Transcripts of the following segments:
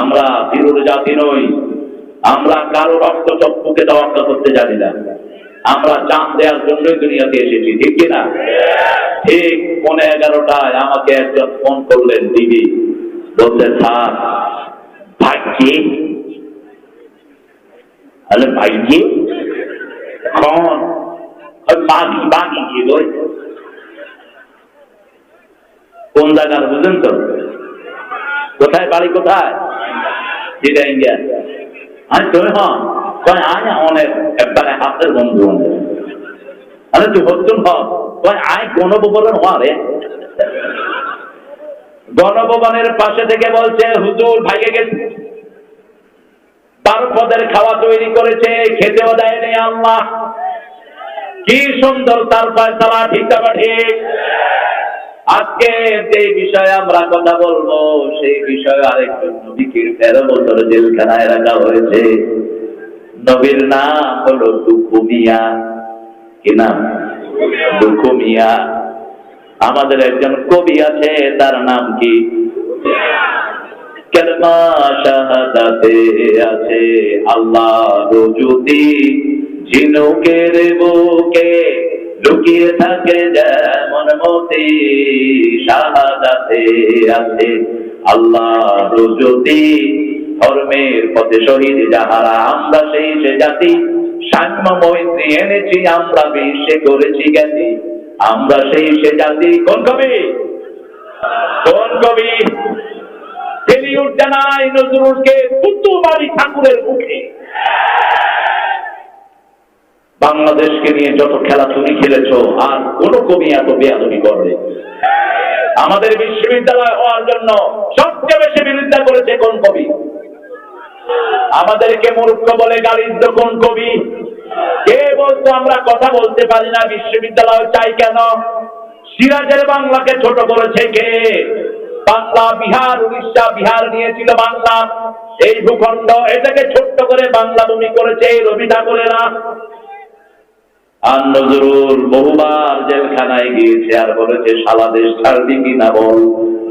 আমরা বিরুর জাতি নই। আমরা কারও রক্ত চক্ষুকে দেওয়া করতে জানি না। আমরা চাঁদ দেওয়ার জন্যই দুনিয়াতে এসেছি, ঠিক কিনা ঠিক পনে এগারোটায় আমাকে একজন ফোন করলেন দিদি। বলতে স্যার ভাগ্যে আরে ভাগ্যে কখন? ওই বাগি বাগি গিয়ে ওই কোন জায়গার বুঝলেন তো? কোথায়, বাড়ি কোথায়? যেটা ইন্ডিয়া। আমি তুমি হন, কয় আয় অনেক একবারে হাতের বন্ধু আরে তুই হন কয় আয় গণভবনের পাশে থেকে বলছে, হুজুর ভাইগে গেছে। তার পদের খাওয়া তৈরি করেছে, খেতেও দেয়নি আল্লাহ। কি সুন্দর তার ফয়সালা ঠিক ঠিক? আজকে যে বিষয়ে আমরা কথা বলব, সেই বিষয়ে আরেকজন নবীকে তেরো বছর জেলখানায় রাখা হয়েছে। নবীর নাম হলো দুখুমিয়া। কি নাম? দুখুমিয়া। আমাদের একজন কবি আছে, তার নাম কি? আছে। আল্লাহ রুজুতি ঝিনুকের বুকে লুকিয়ে থাকে যেমন মতি শাহাদাতে আছে। আল্লাহ রুজুতি ধর্মের পথে শহীদ যাহারা, আমরা সেই সে জাতি। সাম্য মৈত্রী এনেছি, আমরা বিশ্বে করেছি জ্ঞাতি। আমরা সেই সে জাতি। কোন কবি? কোন কবি? ফেলিউর জানাই নজরুলকে পুতুবাড়ি ঠাকুরের মুখে। বাংলাদেশকে নিয়ে যত খেলা তুমি খেলেছ, আর কোন কবি এত বেয়াদবি করবে আমাদের বিশ্ববিদ্যালয় হওয়ার জন্য সবচেয়ে বেশি বিরোধিতা করেছে কোন কবি? আমাদেরকে মূর্খ বলে গালির কোন কবি? কে বলতো আমরা কথা বলতে পারি না, বিশ্ববিদ্যালয় চাই কেন? সিরাজের বাংলাকে ছোট করেছে কে? বাংলা, বিহার, উড়িষ্যা, বিহার নিয়েছিল বাংলা। এই ভূখণ্ড এটাকে ছোট্ট করে বাংলা ভূমি করেছে রবি ঠাকুরেরা। আর নজরুল বহুবার জেলখানায় গিয়েছে আর বলেছে সালা দেশ ছাড়বি কি না বল?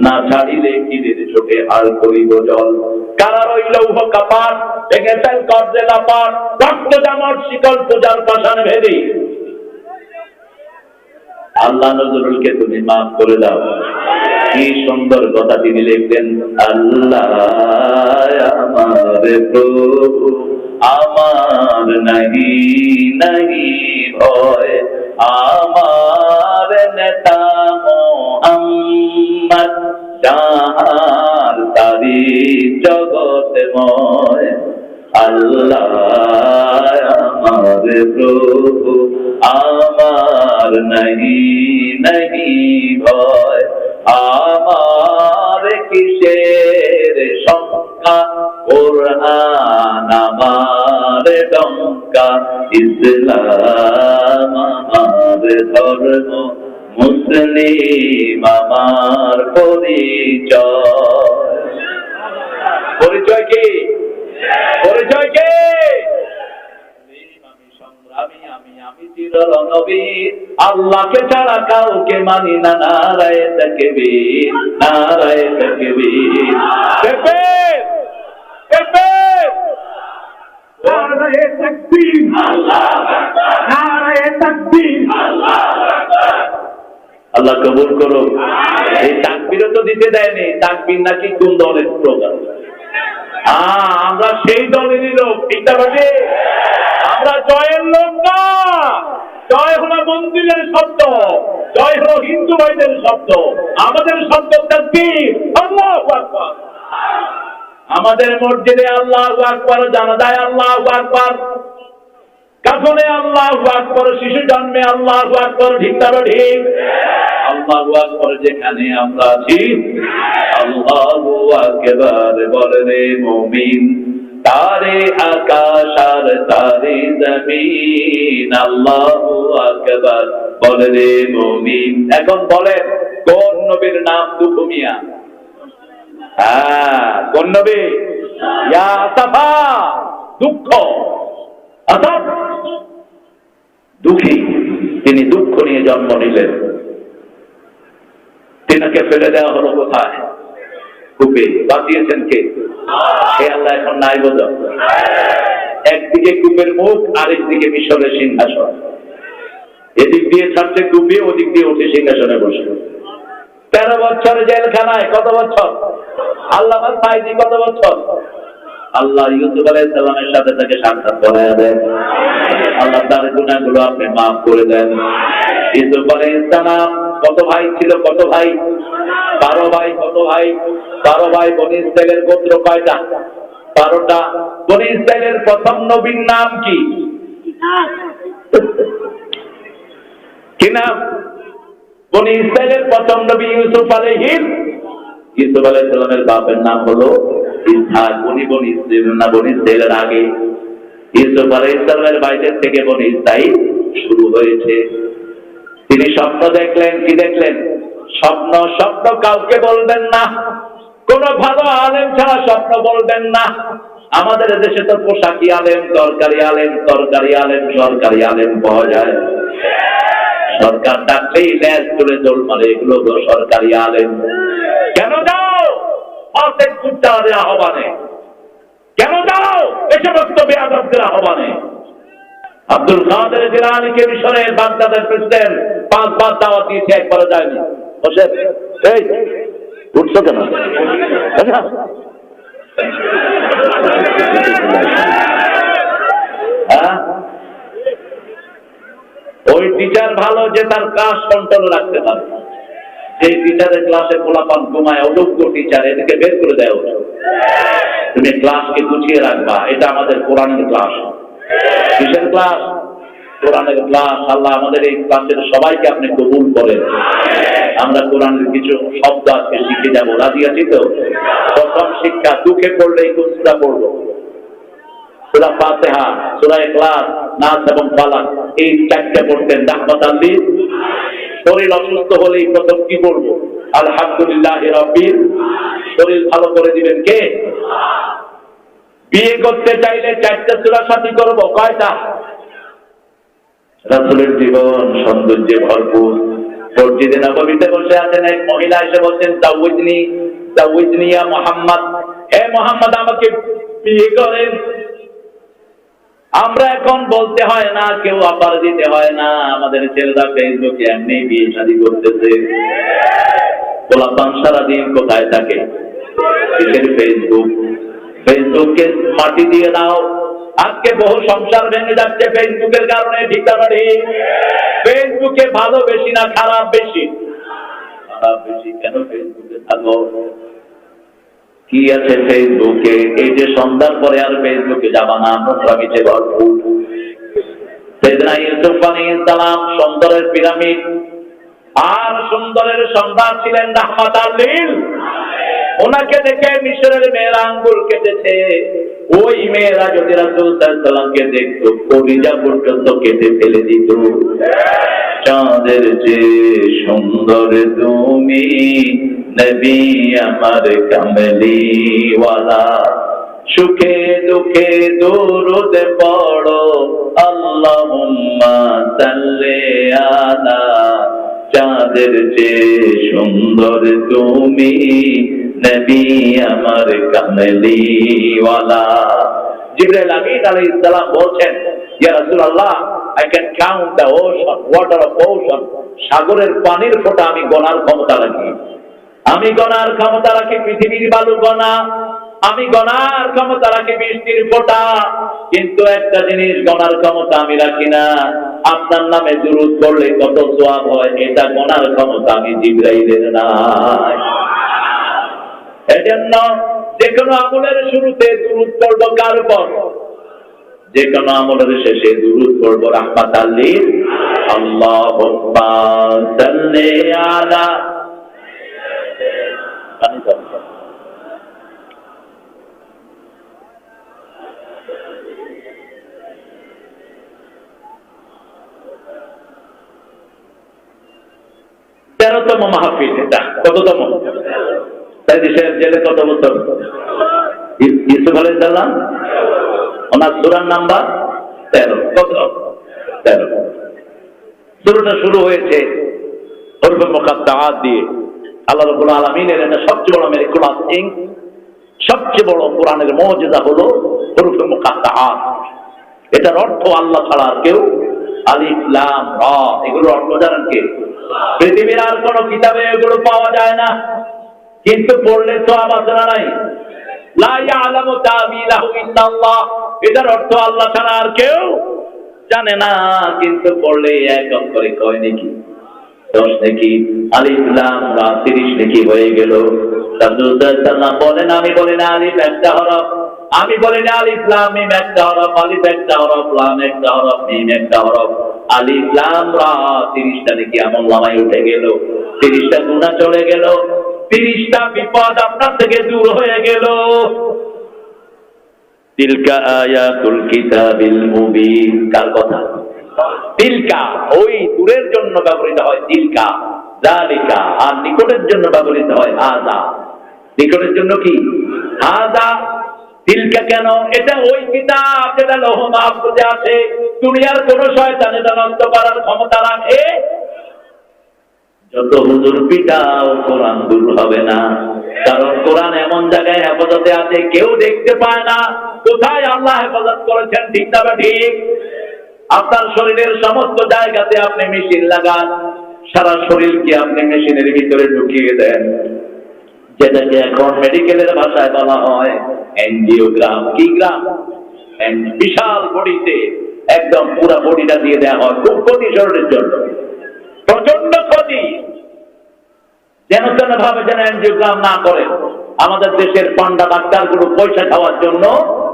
না ছাড়িলে কিদের চোখে হাল করিব জল? কারা রইল উহ কাপার ফেল কর্জে লাপার রক্ত জামর শিকল পূজার পাশান ভেদি। আল্লাহ নজরুলকে তুমি মাফ করে দাও। কি সুন্দর কথা তিনি লিখলেন আল্লাহ আমার প্রভু, আমার নাহি নাহি ভয়, আমার নেতা মোহাম্মদ, যাহার তারি জগতময় আল্লাহ আমার প্রভু, আমার নাহি নাহি ভয় আমার কিসের সংখ্যা কোরআন আমার ডঙ্কা। ইসলাম আমার ধর্ম। মুসলিম আমার পরিচয়। পরিচয় কি? পরিচয় কে? আমি আমি আমি চিররণবীর। আল্লাহকে ছাড়া কাউকে মানি না নারায় তকবীর নারায় তকবীর। তকবীর তকবীর নারায়ে তাকবীর নারায়ে তাকবীর। আল্লাহ কবুল করো এই তাকবিরও তো দিতে দেয়নি। তাকবির নাকি কোন দলের প্রোগ্রাম? আমরা সেই দলেরই লোক চিন্তা করি আমরা জয়ের লোক না। জয় হলো মন্দিরের শব্দ, জয় হলো হিন্দু ভাইদের শব্দ। আমাদের শব্দ তাকবীর আমাদের মসজিদে আল্লাহু আকবার জানাদায় আল্লাহ আকবার। কাফনে আল্লাহু আকবার, শিশু জন্মে আল্লাহু আকবার, ঠিক না ঠিক? আল্লাহু আকবার যেখানে আমরা আছি, আল্লাহু আকবার বলে রে মুমিন, তারে আকাশ আর তারে জমিন, আল্লাহু আকবার বলে রে মুমিন। এখন বলেন, কোন নবীর নাম দুখুমিয়া হ্যাঁ কোন নবী? ইয়া সাফা দুঃখ। অর্থাৎ দুঃখী। তিনি দুঃখ নিয়ে জন্ম নিলেন। তিনাকে ফেলে দেওয়া হলো কোথায়? কূপে। বাঁচিয়েছেন কে? সে আল্লাহ এখন নাই বোধ একদিকে কূপের মুখ, আরেকদিকে মিশরের সিংহাসন। এদিক দিয়ে ছাড়ছে কূপে, ওদিক দিয়ে উঠে সিংহাসনে বসে। তেরো বছর জেলখানায়, কত বছর? আল্লাহ কত বছর? আল্লাহ ইউসুফ আলাইসাল্লামের সাথে তাকে সাক্ষাৎ করাইয়া দেন। আল্লাহ তার গুণাগুলো আপনি মাফ করে দেন। ইউসুফ আলাইসালাম কত ভাই ছিল, কত ভাই? বারো ভাই, কত ভাই? বারো ভাই বনি ইসরায়েলের গোত্র কয়টা? বারোটা। বনি ইসরায়েলের প্রথম নবীর নাম কি? কি নাম? বনি ইসরায়েলের প্রথম নবী ইউসুফ আলাইহিম ইউসুফ আলাইহিসসালামের বাপের নাম হলো তিনি স্বপ্ন দেখলেন, কি দেখলেন? স্বপ্ন স্বপ্ন কাউকে বলবেন না। কোন ভালো আলেম ছাড়া স্বপ্ন বলবেন না। আমাদের দেশে তো পোশাকি আলেম, তরকারি আলেম তরকারি আলেম, সরকারি আলেম পাওয়া যায়। সরকার ডাকলেই ল্যাস করে দোল মারে, এগুলো সরকারি আলেম। কেন অর্ধেক কুত্তাদের আহ্বানে। কেন যাও এ সমস্ত বেয়াদবদের আহ্বানে। আব্দুল কাদের জিলানিকে মিশরের বাগদাদের প্রেসিডেন্ট পাঁচবার দাওয়াত দিয়েছে, একবারও যায়নি। বসে এই, উঠছো কেন। হ্যাঁ? ওই টিচার ভালো যে তার ক্লাস কন্ট্রোল রাখতে পারে। যে টিচারের ক্লাসে পোলাপান ঘুমায়, অযোগ্য টিচার এদেরকে বের করে দেয় তুমি ক্লাসকে গুছিয়ে রাখবা, এটা আমাদের কোরআনের ক্লাস কিসের ক্লাস কোরআনের ক্লাস আল্লাহ আমাদের এই ক্লাসের সবাইকে আপনি কবুল করেন। আমরা কোরআনের কিছু শব্দ আজকে শিখে যাব। রাজি আছি তো? প্রথম শিক্ষা, দুঃখে পড়লে এই কুসুরা পড়ব। সুরা ফাতেহা সুরা ইখলাস, নাস এবং ফালাক এই চারটে পড়তেন। রাহমাত আল্লি শরীর অসুস্থ হলেই প্রথম কি করব? আলহামদুলিল্লাহ শরীর ভালো করে দিবেন কে? বিয়ে করতে চাইলে চারটে সুরা সাথী করব, কয়টা? রাসুলের জীবন সৌন্দর্যে ভরপুর। মসজিদে নবমীতে বসে আছেন এক মহিলা, এসে বলছেন তা জাউজনি জাউজনি ইয়া মোহাম্মদ। হে মোহাম্মদ, আমাকে বিয়ে করেন। আমরা এখন বলতে হয় না, কেউ অফার দিতে হয় না। আমাদের ছেলেরা ফেসবুকে এমনি বিয়ে শাদী করতেছে। সারাদিন কোথায় থাকে? ফেসবুক? ফেসবুককে মাটি দিয়ে দাও। আজকে বহু সংসার ভেঙে যাচ্ছে ফেসবুকের কারণে ঠিক? ফেসবুকে ভালো বেশি না খারাপ বেশি? খারাপ বেশি কেন ফেসবুকে থাকো? কি আছে ফেসবুকে? এই যে সন্ধ্যার পরে আর ফেসবুকে যাবা না নোংরামিতে ভরপুর সেদিন ইউসুফ আলাইহিস সালাম, সুন্দরের পিরামিড। আর সুন্দরের সন্তান ছিলেন রাহমাত আল্লিল ওনাকে দেখে মিশরের মেয়েরা আঙ্গুল কেটেছে। ওই মেয়েরা যদি রাসূল সাল্লাল্লাহু দেখতো, কলিজা পর্যন্ত কেটে ফেলে দিত। চাঁদের যে সুন্দর তুমি নবী আমার কামলিওয়ালা সুখে দুঃখে দরুদ পড়ো, আল্লাহুম্মা সাল্লি আলা। চাঁদের যে সুন্দর তুমি নবী আমার কামলিওয়ালা জিবরাইল আমিন আলাইহিস সালাম বলছেন, ইয়া রাসূলুল্লাহ I can count ocean water of ocean সাগরের পানির ফোঁটা আমি গণার ক্ষমতা রাখি। আমি গণার ক্ষমতা রাখি পৃথিবীর বালু গণা। আমি গণার ক্ষমতা রাখি বৃষ্টির ফোঁটা। কিন্তু একটা জিনিস গণার ক্ষমতা আমি রাখি না। আপনার নামে দুরুদ করলে কত সোয়াব হয়, এটা গণার ক্ষমতা আমি জিব্রাইলের নাই। এজন্য যে কোনো আমলের শুরুতে দুরুদ পড়ব কার উপর? যে কোনো আমলের শেষে দুরুদ পড়ব রাহমাত আল্লির আল্লাহুম্মা সাল্লি আলা পানি দাও। তেরোতম মাহফিল, এটা কততম? তাই দেশের জেলে কত বছর? ইউসুফ আলাইসাল্লাম ওনার সুরার নাম্বার তেরো। কত? তেরো। শুরুটা শুরু হয়েছে হরফে মোকাদ্দাত দিয়ে। আল্লাহ রবুল আলমিনের এটা সবচেয়ে বড় মেরিকুলাস থিং সবচেয়ে বড় কোরআনের মর্যাদা হলো হরুফে মুকাত্তাহাত এটার অর্থ আল্লাহ ছাড়া আর কেউ আলিফ, লাম, র, এগুলোর অর্থ জানেন কে? পৃথিবীর আর কোন কিতাবে এগুলো পাওয়া যায় না। কিন্তু পড়লে তো আমার জানা নাই? এটার অর্থ আল্লাহ ছাড়া আর কেউ জানে না। কিন্তু পড়লে এক অক্ষরে কয় নাকি? দশ নাকি, আলিফ লাম তিরিশ নাকি হয়ে গেল। রাসূলুল্লাহ বলেন, আমি বলি না আলিফ একটা হরফ, আমি বলি না আলিফ লাম, মিম একটা হরফ, আলিফ একটা হরফ, লাম একটা হরফ, মিম একটা হরফ। আলিফ লাম রা, তিরিশটা নাকি নামায় উঠে গেল। তিরিশটা গুণা চলে গেল। তিরিশটা বিপদ আপনার থেকে দূর হয়ে গেল। তিলকা আয়াতুল কিতাবিল মুবিন, কার কথা? তিলকা, ওই দূরের জন্য ব্যবহৃত হয় তিলকা। জালিকা, আর নিকটের জন্য ব্যবহৃত হয় হাজা। নিকটের জন্য কি? হাজা। তিলকা কেন? এটা ওই কিতাব যেটা লৌহ মাহফুজে আছে। দুনিয়ার কোন শয়তান এটা নষ্ট করার ক্ষমতা রাখে। যত হুজুর পিটাও, কোরআন দূর হবে না। কারণ কোরআন এমন জায়গায় হেফাজতে আছে, কেউ দেখতে পায় না। কোথায় আল্লাহ হেফাজত করেছেন, ঠিক না ঠিক? আপনার শরীরের সমস্ত জায়গাতে আপনি মেশিন লাগান, সারা শরীরকে আপনি মেশিনের ভিতরে ঢুকিয়ে দেন। যেটাকে এখন মেডিকেলের ভাষায় বলা হয় এনজিওগ্রাম কি গ্রাম? বিশাল বডিতে, একদম পুরা বডিটা দিয়ে দেওয়া হয়। খুব ক্ষতি শরীরের জন্য। প্রচণ্ড ক্ষতি। যেন তেন ভাবে যেন এনজিওগ্রাম না করে। আমাদের দেশের পান্ডা ডাক্তারগুলো পয়সা খাওয়ার জন্য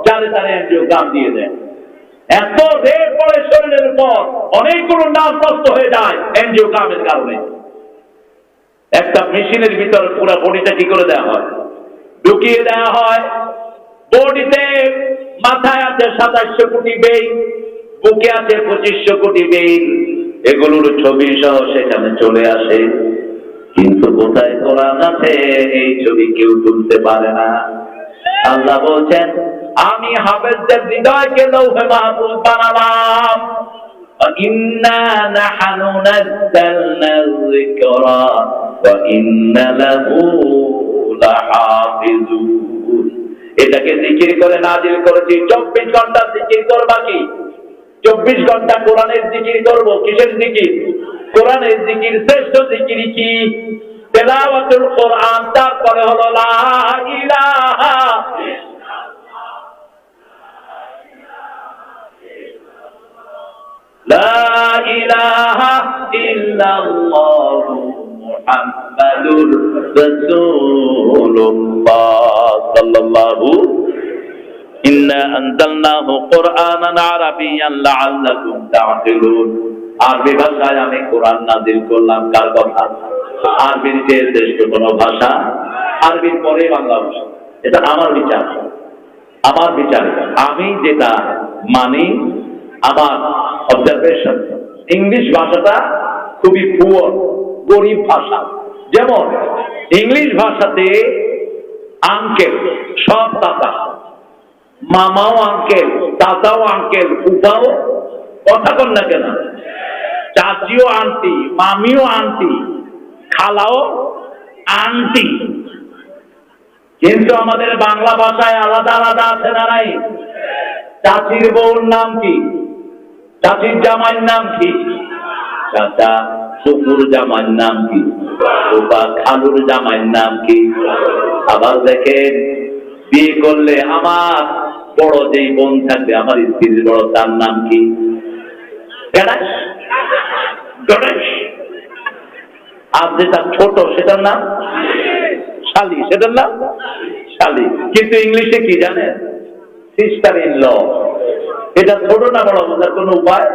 চারে চারে এনজিওগ্রাম দিয়ে দেয়। এত রেট পড়ে শরীরের উপর অনেকগুলো নাম নষ্ট হয়ে যায় এনজিওগ্রামের কারণে। একটা মেশিনের ভিতর পুরো বডিটা কি করে দেওয়া হয়? ঢুকিয়ে দেওয়া হয়। বডিতে মাথায় আছে সাতাশশো কোটি বেই বুকে আছে পঁচিশশো কোটি বেই এগুলোর ছবি সহ সেখানে চলে আসে। কিন্তু কোথায় কোরআন আছে এই ছবি কেউ তুলতে পারে না। আল্লাহ বলছেন আমি হাফেজদের হৃদয়কে লৌহে মাহফুজ বানালাম। এটাকে জিকির করে নাজিল করেছি। 24 ঘণ্টা জিকির করবা কি? 24 ঘণ্টা কোরআনের জিকির করব কিসের জিকির? কোরআনের জিকির শ্রেষ্ঠ জিকির কি? তেলাওয়াতুল কোরআন, তারপরে হলো লা ইলাহা لا إله إلا الله محمد رسول الله صلى الله إنا أنزلناه قرآنا عربيا لعلكم تعقلون আরবি ভাষায় আমি কোরআন নাজিল করলাম কার কথা আরবির চেয়ে শ্রেষ্ঠ কোন ভাষা আরবির পরে বাংলা ভাষা এটা আমার বিচার আমার বিচার আমি যেটা মানি আমার অবজারভেশন ইংলিশ ভাষাটা খুবই পুয়ার গরিব ভাষা। যেমন ইংলিশ ভাষাতে আঙ্কেল সব দাদা মামাও আঙ্কেল দাদাও আঙ্কেল ফুফাও কথা কন না কেন? চাচিও আন্টি মামিও আন্টি খালাও আন্টি কিন্তু আমাদের বাংলা ভাষায় আলাদা আলাদা আছে না নাই? চাচির বউর নাম কি? চাচির জামাইয়ের নাম কি? চাচা শ্বশুর জামাইয়ের নাম কি? বা খালুর জামাইয়ের নাম কি? আবার দেখেন, বিয়ে করলে আমার বড় যেই বোন থাকবে, আমার স্ত্রীর বড়, তার নাম কি? আর যেটা ছোট, সেটার নাম? শালি। সেটার নাম? শালি। কিন্তু ইংলিশে কি জানেন? সিস্টার ইন ল এটা ছোট না বড় বোঝার কোন উপায়?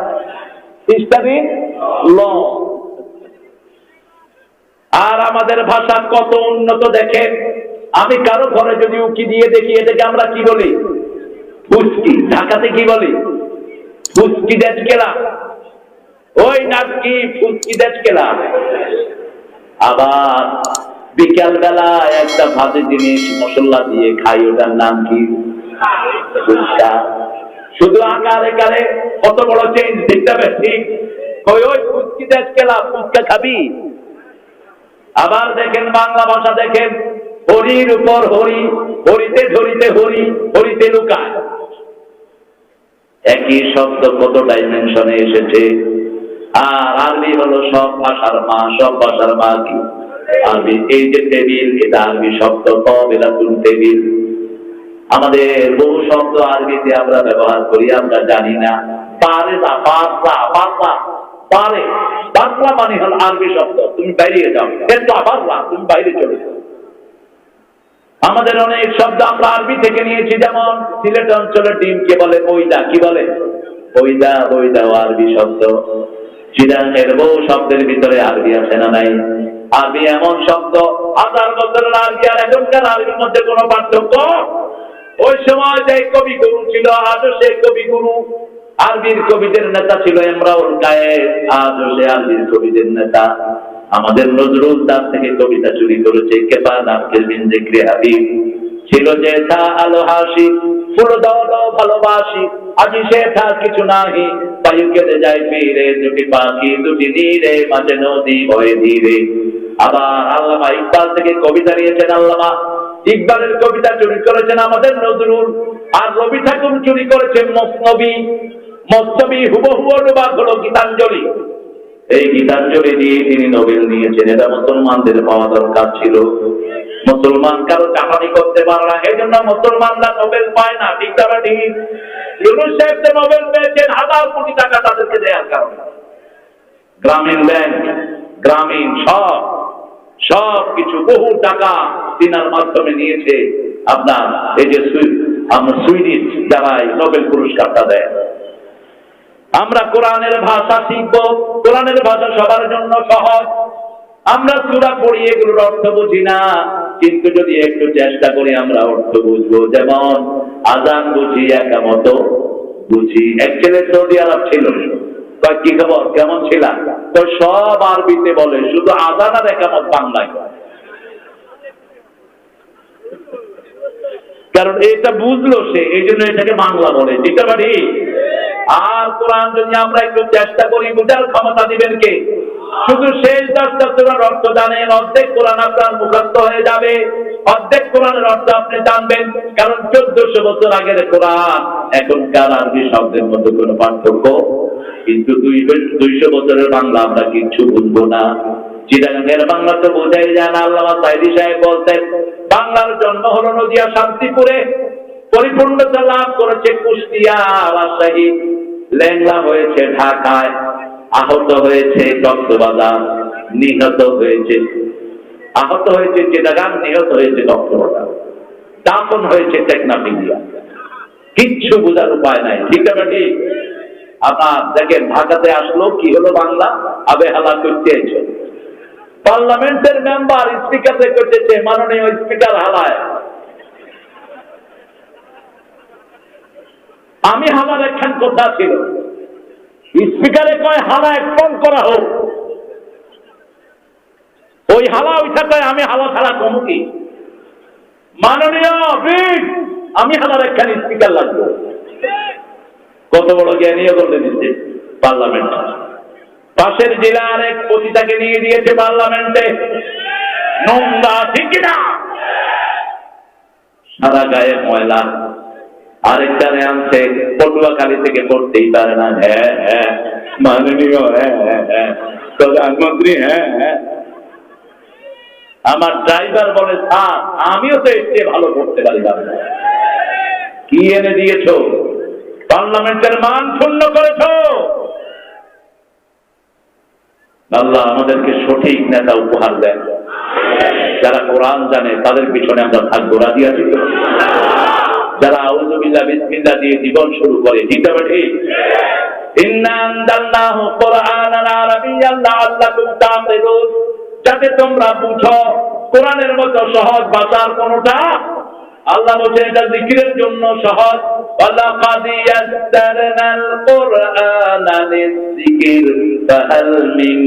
আর আমাদের ভাষা কত উন্নত দেখেন। আমি কারও ঘরে যদি উকি দিয়ে দেখি, এটাকে আমরা কি বলি? ফুসকি ঢাকাতে কি বলি? ফুসকি দেশ কেলা ওই নাটকি ফুসকি দেশ কেলা আবার বিকাল বেলা একটা ভাজি জিনিস, মশলা দিয়ে খাই, ওটার নাম কি? ফুচকা শুধু আকারে কারে কত বড় চেঞ্জ দেখতে হবে ঠিক ওই ওই ফুচকি দেশ কেলা ফুচকা খাবি। আবার দেখেন বাংলা ভাষা দেখেন, হরির উপর হরি, হরিতে ধরিতে হরি, হরিতে লুকায়। একই শব্দ কত ডাইমেনশনে এসেছে। আর আরবি হলো সব ভাষার মা, সব ভাষার মা কি আরবি এই যে টেবিল এটা আরবি শব্দ কবিলাতুল টেবিল আমাদের বহু শব্দ আরবিতে আমরা ব্যবহার করি, আমরা জানি না। পারে না পাতলা পাতলা পারে পাতলা মানে হল আরবি শব্দ, তুমি বাইরে যাও। কিন্তু পাতলা তুমি বাইরে চলে যাও। আমাদের অনেক শব্দ আমরা আরবি থেকে নিয়েছি, যেমন সিলেট অঞ্চলের ডিমকে বলে বইদা কি বলে? বইদা বইদা আরবি শব্দ। চিরাঙ্গের বহু শব্দের ভিতরে আরবি আছে না নাই। আরবি এমন শব্দ, হাজার বছরের আরবি আর এখনকার আরবির মধ্যে কোনো পার্থক্য ওই সময় যে কবিগুরু ছিল আজও সেই কবিগুরু আরবির কবিদের নেতা ছিল এমরাউল কায়েদ আজও সে আরবির কবিদের নেতা। আমাদের নজরুল তার থেকে কবিতা চুরি করেছে কেপা নামকে বিন জিক্রে হাবিব। ছিল যে তা আলো হাসি, ফুল দল ভালোবাসি। আজি সে থা কিছু নাহি, বায়ু কেটে যায় ফিরে, দুটি পাখি, দুটি নীরে, মাঝে নদী বয়ে ধীরে। আবার আল্লামা ইকবাল থেকে কবিতা নিয়েছেন আল্লামা ইকবালের কবিতা চুরি করেছেন আমাদের নজরুল। আর রবি ঠাকুর চুরি করেছেন মসনবী মসনবী হুবহু অনুবাদ হলো গীতাঞ্জলি। এই গীতাঞ্জলি দিয়ে তিনি নোবেল নিয়েছেন এটা মুসলমানদের পাওয়া দরকার ছিল। মুসলমান কারও চাপানি করতে পারে না। এই জন্য মুসলমানরা নোবেল পায় না। ঠিক না ঠিক। ইউনুস যে নোবেল পেয়েছেন, হাজার কোটি টাকা তাদেরকে দেওয়ার কারণে। গ্রামীণ ব্যাংক, গ্রামীণ সব সব কিছু বহু টাকা তিনার মাধ্যমে নিয়েছে। আপনার এই যে আমরা সুইডিশ যারা নোবেল পুরস্কারটা দেয়। আমরা কোরআনের ভাষা শিখব, কোরআনের ভাষা সবার জন্য সহজ। আমরা সুরা পড়ি, এগুলোর অর্থ বুঝি না, কিন্তু যদি একটু চেষ্টা করি, আমরা অর্থ বুঝব। যেমন, আজান বুঝি একামত বুঝি। এক ছেলে সৌদি আরব ছিল। কি খবর? কেমন ছিলাম? তো সব আরবিতে বলে, শুধু আজান আর একামত বাংলায়। কারণ এটা বুঝলো সে, এই জন্য এটাকে বাংলা বলে, ঠিক আছে আর কোরআন যদি আমরা একটু চেষ্টা করি, বুঝার ক্ষমতা দিবেন কে? শুধু শেষ দশটা সুরার অর্থ জানেন, অর্ধেক কোরআন আপনার মুখস্থ হয়ে যাবে, অর্ধেক কোরআনের অর্থ আপনি জানবেন, কারণ চোদ্দশো বছর আগের কোরআন, এখনকার আরবি শব্দের মধ্যে কোনো পার্থক্য কিন্তু দুই দুইশো বছরের বাংলা আমরা কিচ্ছু বুঝব না। চিটাগাঙ্গের বাংলা তো বোঝাই যায় না আল্লামা সাইদি সাহেব বলতেন, বাংলার জন্ম হলো নদিয়া, শান্তিপুরে। পরিপূর্ণতা লাভ করেছে কুষ্টিয়া, রাজশাহী। ল্যাংলা হয়েছে ঢাকায়, আহত হয়েছে কক্সবাজার, নিহত হয়েছে। আহত হয়েছে চিটাগাং, নিহত হয়েছে কক্সবাজার। দাফন হয়েছে টেকনাফ ইন্ডিয়া। কিচ্ছু বোঝার উপায় নাই, ঠিক আছে আপনার দেখেন ঢাকাতে আসলো, কি হলো বাংলা? আবে হালা করতে এসে। পার্লামেন্টের মেম্বার স্পিকারে করতেছে, মাননীয় স্পিকার হালায়। আমি হালার একখান কথা ছিল। স্পিকারে কয় হালা একপন করা হোক। ওই হালা ওইটা কয় আমি হালা ছাড়া কমু কি? মাননীয় আমি হালার একখান স্পিকার লাগবে। কত বড় জ্ঞানীয় করতে দিচ্ছে পার্লামেন্ট। পাশের জেলার এক পতিতাকে নিয়ে দিয়েছে পার্লামেন্টে। নোংরা ঠিক না সারা গায়ে ময়লা। আরেকটারে আনছে, পটুয়াখালী থেকে পড়তেই পারে না। হ্যাঁ হ্যাঁ মাননীয় হ্যাঁ হ্যাঁ হ্যাঁ। প্রধানমন্ত্রী হ্যাঁ হ্যাঁ। আমার ড্রাইভার বলে, স্যার, আমিও তো এর চেয়ে ভালো করতে পারি কি এনে দিয়েছ? পার্লামেন্টের মান শূন্য করেছ। আল্লাহ আমাদেরকে সঠিক নেতা উপহার দেন। যারা কোরআন জানে, তাদের পিছনে আমরা থাকব। রাজি আছি যারা আউজুবিল্লাহ বিসমিল্লাহ দিয়ে জীবন শুরু করে, ঠিক আছে ঠিক যাতে তোমরা বুঝো, কোরআনের মতো সহজ ভাষার কোনটা আল্লাহ বলছেন এটা জিকিরের জন্য সহজ ওয়ালাকাদ ইয়াসসারনাল কুরআনা লিযিকির ফাহাল মিন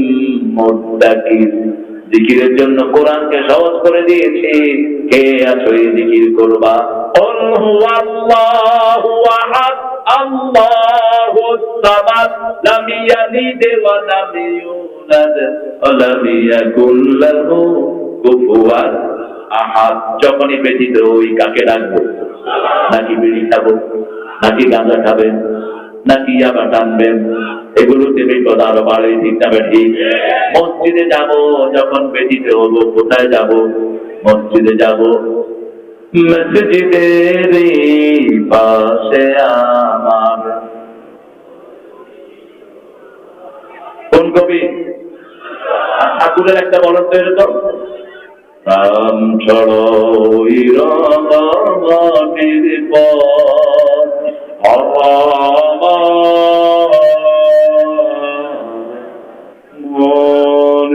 মুদ্দাকির জিকিরের জন্য কোরআনকে সহজ করে দিয়েছি কে আছো এই জিকির করবা কুল হুয়াল্লাহু আহাদ আল্লাহুস الصمد لم يلد ولم يولد ولم يكن له كفوا আহাদ যখনই ব্যথিত ওই কাকে ডাকবো? নাকি বিড়ি খাব? নাকি গাঁজা খাবেন নাকি আবার টানবেন এগুলোতে বিপদ আরও বাড়ে ঠিক না মসজিদে যাব, যখন ব্যথিত হব কোথায় যাব? মসজিদে যাব। মসজিদের পাশে আমার। কোন কবি? ঠাকুরের একটা বলন তো এরকম? রাম ছড়ই রঙের মন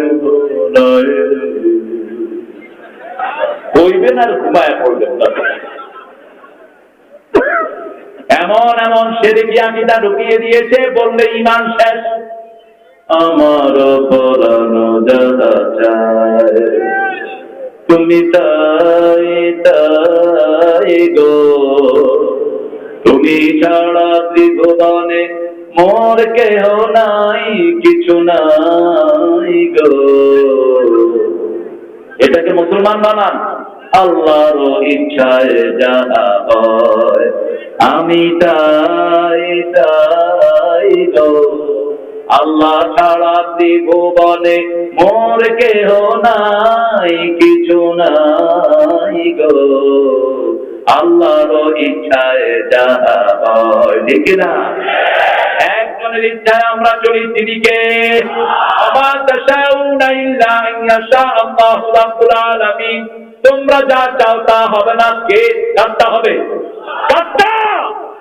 কইবেন আর ঘুমায় পড়বেন এমন এমন সেদিকে আমি তা ঢুকিয়ে দিয়েছে, বললে ইমান শেষ। আমার পরানো দাদা চায়। তুমি তাই তাই গো। তুমি ছাড়া ত্রিভুবনে মোর কেহ নাই, কিছু নাই গো। এটাকে মুসলমান বানান। আল্লাহর ইচ্ছায় যাহা হয়, আমি তাই তাই গো। আল্লাহ ছাড়া ত্রিভুবনে মোর কেহ নাই, কিছু নাই গো। আল্লাহর ইচ্ছায় যাহা হয়, ঠিক না? একজনের ইচ্ছায় আমরা চলি তিনিকে। তোমরা যা চাও তা হবে না, কে? কারটা হবে।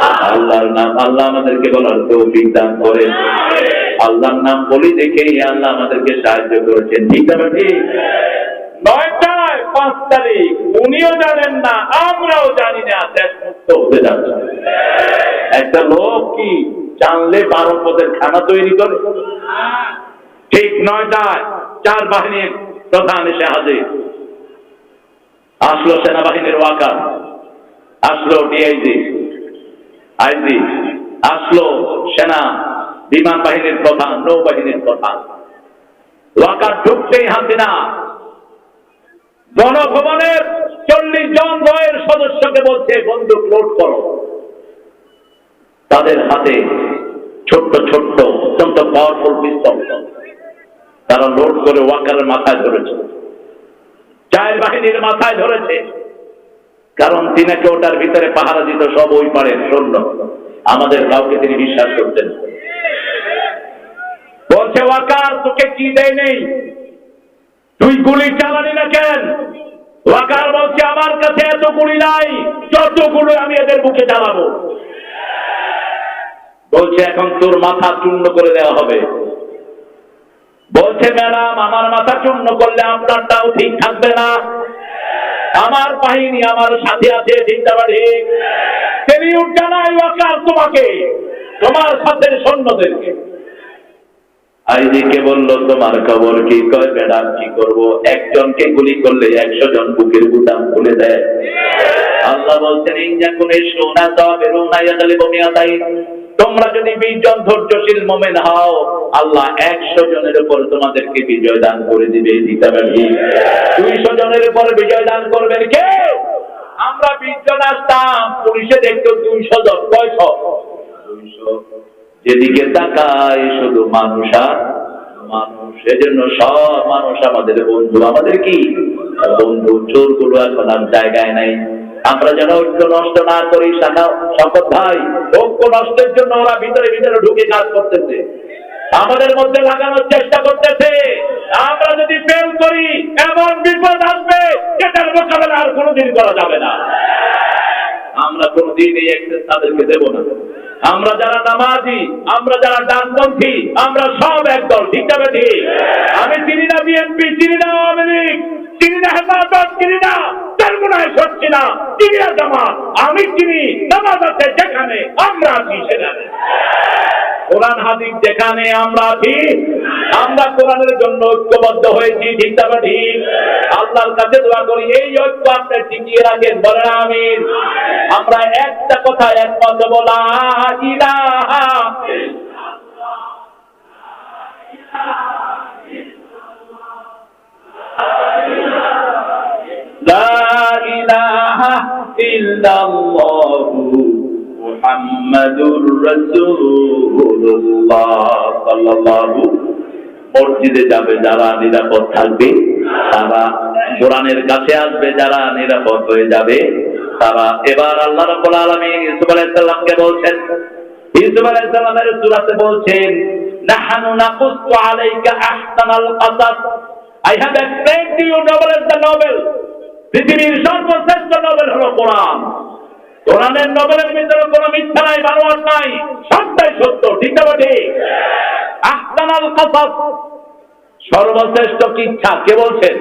আল্লাহর নাম আল্লাহ আমাদেরকে বলার তৌফিক দান করেন আল্লাহর নাম বলি দেখেই আল্লাহ আমাদেরকে সাহায্য করেছেন। ঠিক না বাটি নয়টায় পাঁচ তারিখ। উনিও জানেন না আমরাও জানি না দেশ মুক্ত হতে যাচ্ছে একটা লোক কি জানলে বারো পদের খানা তৈরি করে? ঠিক নয়টায় চার বাহিনীর প্রধান এসে হাজির। আসলো সেনাবাহিনীর ওয়াকার আসলো ডিআইজি। আইজি আসলো সেনা, বিমান বাহিনীর প্রধান, নৌবাহিনীর প্রধান। ওয়াকার ঢুকতেই হাসিনা। গণভবনের চল্লিশ জন রয়ের সদস্যকে বলছে, বন্দুক লোড করো। তাদের হাতে ছোট্ট ছোট্ট, অত্যন্ত পাওয়ারফুল পিস্তল তারা লোড করে ওয়াকারের মাথায় ধরেছে। চায়ের বাহিনীর মাথায় ধরেছে। কারণ তিনাকে ওটার ভিতরে পাহারা দিত সব ওই পারে সৈন্য। আমাদের কাউকে তিনি বিশ্বাস করতেন বলছে, ওয়াকার, তোকে কি দেয় নেই? তুই গুলি চালানি না কেন? ওয়াকার বলছে, আমার কাছে এত গুলি নাই, যতগুলো আমি এদের বুকে চালাবো বলছে, এখন তোর মাথা চূর্ণ করে দেওয়া হবে। বলছে, ম্যাডাম, আমার মাথা চূর্ণ করলে আপনারটাও ঠিক থাকবে না। আমার বাহিনী, আমার সাথে আছে ঠিক তিনি জানাই ওয়াকার তোমাকে, তোমার সাথে সৈন্যদেরকে। আইজিকে বলল, তোমার খবর কি কয়? ম্যাডাম কি করব? একজনকে গুলি করলে একশো জন বুকের বুতাম খুলে দেয়। আল্লাহ বলছেন ইঞ্জা কোনে সোনা তবে রোনা ইয়াদালে বমিয়া তাই তোমরা যদি বিশ জন ধৈর্যশীল মোমেন হও, আল্লাহ একশো জনের উপর তোমাদেরকে বিজয় দান করে দিবে দিতে পারবি দুইশো জনের উপর বিজয় দান করবেন কে? আমরা বিশ জন আসতাম, পুলিশে দেখতো দুইশো জন, কয়শ? যেদিকে তাকায় শুধু মানুষ আর মানুষ, এজন্য সব মানুষ আমাদের বন্ধু। আমাদের কি? বন্ধু চোরগুলো এখন আর জায়গায় নাই। আমরা যেন ঐক্য নষ্ট না করি শাখা শপথ ভাই ঐক্য নষ্টের জন্য ওরা ভিতরে ভিতরে ঢুকে কাজ করতেছে। আমাদের মধ্যে লাগানোর চেষ্টা করতেছে। আমরা যদি ফেল করি, এমন বিপদ আসবে যেটার মোকাবেলা আর কোনোদিন করা যাবে না। আমরা কোনদিন এই অ্যাক্সেস তাদেরকে দেব না। আমরা যারা নামাজি আমরা যারা ডানপন্থী, আমরা সব একদল, ঠিক যাবে ঠিক আমি চিনি না বিএনপি, চিনি না আওয়ামী লীগ, চিনি না হেফাজত, চিনি না চরমুনায় সরছি না, চিনি না জামাত। আমি চিনি নামাজ আছে যেখানে, আমরা আছি সেখানে। কোরআন হাদিস যেখানে আমরা আছি আমরা কোরআনের জন্য ঐক্যবদ্ধ হয়েছি ঠিক তবে ঠিক আল্লাহর কাছে দোয়া করি এই ঐক্য আপনি টিকিয়ে রাখেন বলেন আমিন আমরা একটা কথা একমত বলা ইলাহা لا إله إلا الله মুহাম্মাদুর রাসূলুল্লাহ সাল্লাল্লাহু মসজিদে যাবে, যারা নিরাপদ থাকবে, তারা কোরআনের কাছে আসবে, যারা নিরাপদ হয়ে যাবে, তারা এবার আল্লাহ রাব্বুল আলামিন ইউসুফ আলাইহিস সালামকে বলছেন, ইউসুফ আলাইহিস সালামের সূরাতে বলছেন, নাহানু নাকুসু আলাইকা আহসানাল কাসাস। I have to you novel the novel পৃথিবীর সর্বশ্রেষ্ঠ নোবেল হলো কোরআন। কোরআনের নবেলের ভিতরে কোন মিথ্যা নাই বানোয়ার নাই সবটাই সত্য, ঠিক না ঠিক সর্বশ্রেষ্ঠ কিচ্ছা, কে বলছেন?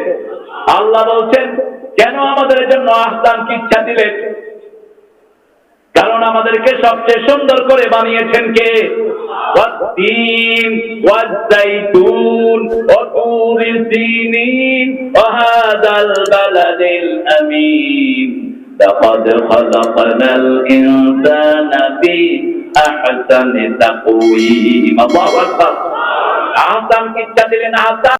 আল্লাহ বলছেন, কেন আমাদের জন্য আহতান কিচ্ছা দিলেন? কারণ আমাদেরকে সবচেয়ে সুন্দর করে বানিয়েছেন কে? ওয়াদ لقد خلقنا الإنسان في أحسن تقويم. الله أكبر. عظم كتاب لنا